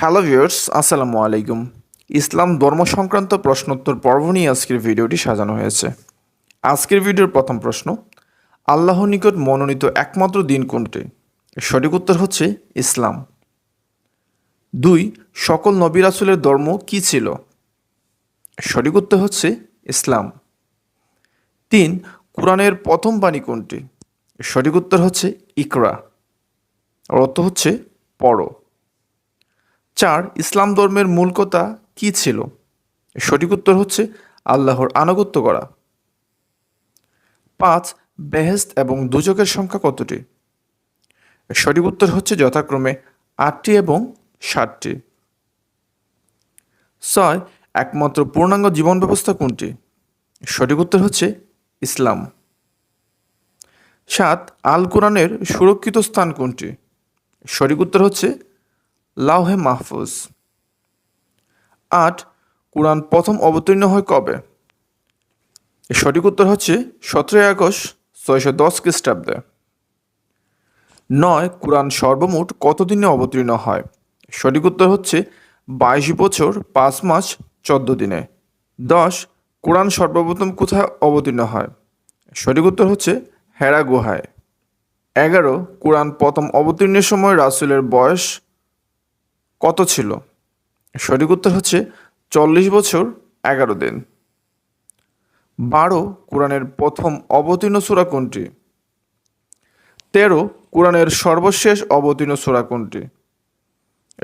Hello viewers আসসালামু আলাইকুম। ইসলাম ধর্ম সংক্রান্ত প্রশ্নোত্তর পর্ব নিয়ে আজকের ভিডিওটি সাজানো হয়েছে। আজকের ভিডিওর প্রথম প্রশ্ন আল্লাহর নিকট মনোনীত একমাত্র দিন কোনটি? সঠিক উত্তর হচ্ছে ইসলাম। দুই, সকল নবী রাসূলের ধর্ম কী ছিল? সঠিক উত্তর হচ্ছে ইসলাম। তিন, কোরআনের প্রথম বাণী কোনটি? সঠিক উত্তর হচ্ছে ইকরা। অর্থ হচ্ছে পড়ো। চার, ইসলাম ধর্মের মূল কথা কী ছিল? সঠিক উত্তর হচ্ছে আল্লাহর আনুগত্য করা। পাঁচ বেহেস্ত এবং দুজকের সংখ্যা কতটি? সঠিক উত্তর হচ্ছে যথাক্রমে আটটি এবং ষাটটি ছয়, একমাত্র পূর্ণাঙ্গ জীবন ব্যবস্থা কোনটি? সঠিক উত্তর হচ্ছে ইসলাম। সাত আল কোরআনের সুরক্ষিত স্থান কোনটি? সঠিক উত্তর হচ্ছে লাউহে মাহফুজ। আট, কোরআন প্রথম অবতীর্ণ হয় কবে? এর সঠিক উত্তর হচ্ছে সতেরোই আগস্ট ছয়শো দশ খ্রিস্টাব্দে। নয়, কোরআন সর্বমোট কতদিনে অবতীর্ণ হয়? সঠিক উত্তর হচ্ছে বাইশ বছর পাঁচ মাস চোদ্দ দিনে। দশ, কোরআন সর্বপ্রথম কোথায় অবতীর্ণ হয়? সঠিক উত্তর হচ্ছে হেরা গুহায়। এগারো, কোরআন প্রথম অবতীর্ণের সময় রাসূলের বয়স কত ছিল? সঠিক উত্তর হচ্ছে চল্লিশ বছর এগারো দিন। বারো কোরআনের প্রথম অবতীর্ণ সূরা কোনটি? তেরো কোরআনের সর্বশেষ অবতীর্ণ সূরা কোনটি?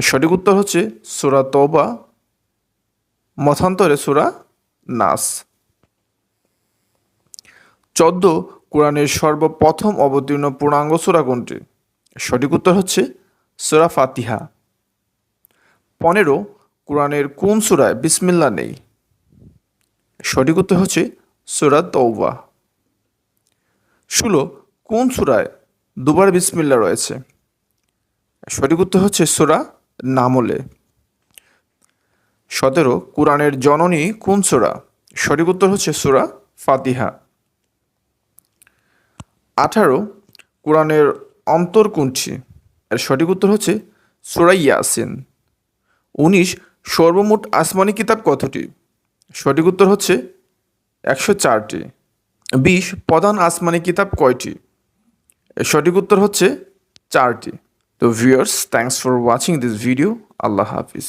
সঠিক উত্তর হচ্ছে সূরা তৌবা মথান্তরে সূরা নাস। চোদ্দ কোরআনের সর্বপ্রথম অবতীর্ণ পূর্ণাঙ্গ সূরা কোনটি? সঠিক উত্তর হচ্ছে সূরা ফাতিহা। পনেরো কোরআনের কোন সূরায় বিসমিল্লা নেই? সঠিক উত্তর হচ্ছে সূরা তৌবা ষোলো, কোন সূরায় দুবার বিসমিল্লা রয়েছে? সঠিক উত্তর হচ্ছে সূরা নামলে। সতেরো, কোরআনের জননী কোন সূরা? সঠিক উত্তর হচ্ছে সূরা ফাতিহা। আঠারো, কোরআনের অন্তর কোনটি? এর সঠিক উত্তর হচ্ছে সূরা ইয়াসিন। উনিশ, সর্বমোট আসমানি কিতাব কতটি? সঠিক উত্তর হচ্ছে একশো চারটি। বিশ, প্রধান আসমানি কিতাব কয়টি? সঠিক উত্তর হচ্ছে চারটি। তো viewers thanks for watching this video Allah Hafiz.